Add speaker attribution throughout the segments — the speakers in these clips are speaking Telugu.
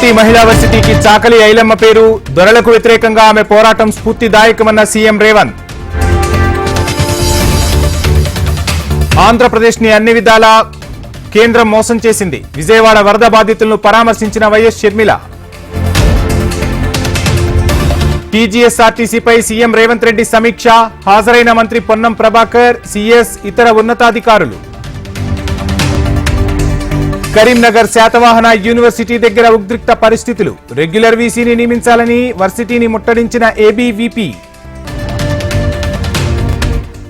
Speaker 1: కోటి మహిళా వర్సిటీకి చాకలి ఐలమ్మ పేరు. దొరలకు వ్యతిరేకంగా ఆమె పోరాటం స్ఫూర్తిదాయకమన్న సీఎం రేవంత్. ఆంధ్రప్రదేశ్ని అన్ని విధాలా కేంద్రం మోసం చేసింది. విజయవాడ వరద బాధితులను పరామర్శించిన వైఎస్ షర్మిల. టీజీఎస్ఆర్టీసీపై సీఎం రేవంత్ రెడ్డి సమీక్ష. హాజరైన మంత్రి పొన్నం ప్రభాకర్ సీఎస్ ఇతర ఉన్నతాధికారులు. కరీంనగర్ శాతవాహన యూనివర్సిటీ దగ్గర ఉద్రిక్త పరిస్థితులు. రెగ్యులర్ వీసీని నియమించాలని వర్సిటీని ముట్టడించిన ఏబీవీపీ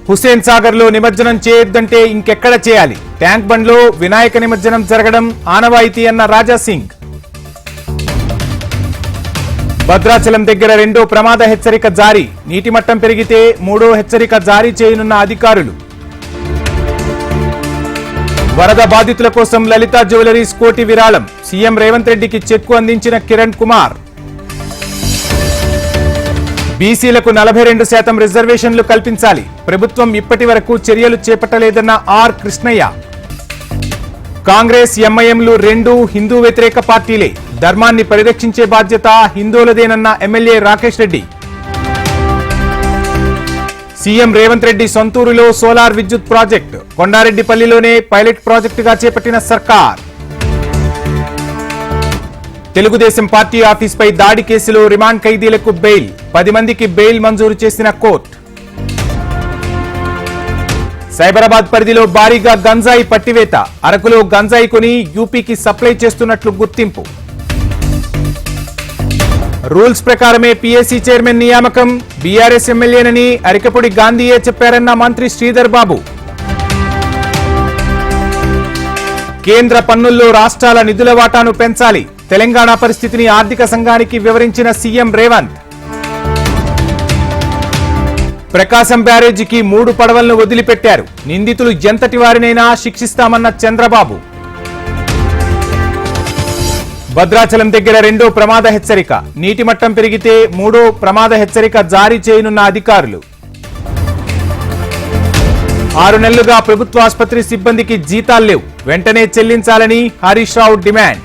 Speaker 1: హుస్సేన్ సాగర్లో నిమజ్జనం చేయొద్దంటే ఇంకెక్కడ చేయాలి? ట్యాంక్ బండ్లో వినాయక నిమజ్జనం జరగడం ఆనవాయితీ అన్న రాజా సింగ్. భద్రాచలం దగ్గర రెండో ప్రమాద హెచ్చరిక జారీ. నీటి మట్టం పెరిగితే మూడో హెచ్చరిక జారీ చేయనున్న అధికారులు. వరద బాధితుల కోసం లలిత జ్యువెలరీస్ కోటి విరాళం. సీఎం రేవంత్ రెడ్డికి చెక్కు అందించిన కిరణ్ కుమార్. బీసీలకు నలభై రెండు శాతం రిజర్వేషన్లు కల్పించాలి. ప్రభుత్వం ఇప్పటి వరకు చర్యలు చేపట్టలేదన్న ఆర్ కృష్ణయ్య. కాంగ్రెస్ ఎంఐఎంలు రెండు హిందూ వ్యతిరేక పార్టీలే. ధర్మాన్ని పరిరక్షించే బాధ్యత హిందువులదేనన్న ఎమ్మెల్యే రాకేష్ రెడ్డి. సీఎం రేవంత్ రెడ్డి సొంతూరులో సోలార్ విద్యుత్ ప్రాజెక్ట్. కొండారెడ్డిపల్లిలోనే పైలట్ ప్రాజెక్టుగా చేపట్టిన సర్కార్. తెలుగుదేశం పార్టీ ఆఫీస్పై దాడి కేసులో రిమాండ్ ఖైదీలకు బెయిల్. పది మందికి బెయిల్ మంజూరు చేసిన కోర్టు. సైబరాబాద్ పరిధిలో భారీగా గంజాయి పట్టివేత. అరకులో గంజాయి కొని యూపీకి సప్లై చేస్తున్నట్లు గుర్తింపు. రూల్స్ ప్రకారమే పీఎస్సీ చైర్మన్ నియామకం బీఆర్ఎస్ ఎమ్మెల్యేనని అరికపొడి గాంధీయే చెప్పారన్న మంత్రి శ్రీధర్ బాబు. కేంద్ర పన్నుల్లో రాష్ట్రాల నిధుల వాటాను పెంచాలి. తెలంగాణ పరిస్థితిని ఆర్థిక సంఘానికి వివరించిన సీఎం రేవంత్. ప్రకాశం బ్యారేజీకి మూడు పడవలను వదిలిపెట్టారు. నిందితులు ఎంతటి వారినైనా శిక్షిస్తామన్న చంద్రబాబు. భద్రాచలం దగ్గర రెండో ప్రమాద హెచ్చరిక. నీటి మట్టం పెరిగితే మూడో ప్రమాద హెచ్చరిక జారీ చేయనున్న అధికారులు. ఆరు నెలలుగా ప్రభుత్వ ఆసుపత్రి సిబ్బందికి జీతాలు లేవు. వెంటనే చెల్లించాలని హరీష్ రావు డిమాండ్.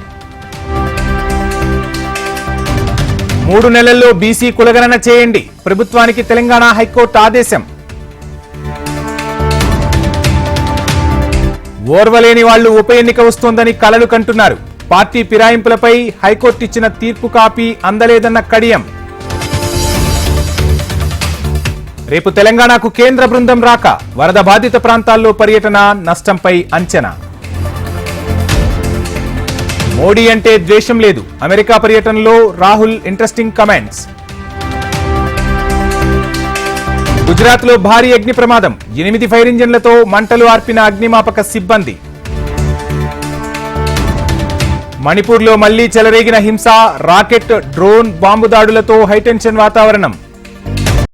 Speaker 1: మూడు నెలల్లో బీసీ కులగణన చేయండి. ప్రభుత్వానికి తెలంగాణ హైకోర్టు ఆదేశం. ఓర్వలేని వాళ్ళు ఉప ఎన్నిక వస్తోందని కలలు కంటున్నారు. పార్టీ ఫిరాయింపులపై హైకోర్టు ఇచ్చిన తీర్పు కాపీ అందలేదన్న కడియం. రేపు తెలంగాణకు కేంద్ర బృందం రాక వరద బాధిత ప్రాంతాల్లో పర్యటన నష్టంపై అంచనా. మోడీ అంటే ద్వేషం లేదు. అమెరికా పర్యటనలో రాహుల్ ఇంట్రెస్టింగ్ కమెంట్స్. గుజరాత్లో భారీ అగ్ని ప్రమాదం. ఎనిమిది ఫైర్ ఇంజన్లతో మంటలు ఆర్పిన అగ్నిమాపక సిబ్బంది. మణిపూర్లో మళ్ళీ చెలరేగిన హింస రాకెట్ డ్రోన్ బాంబు దాడులతో హైటెన్షన్ వాతావరణం.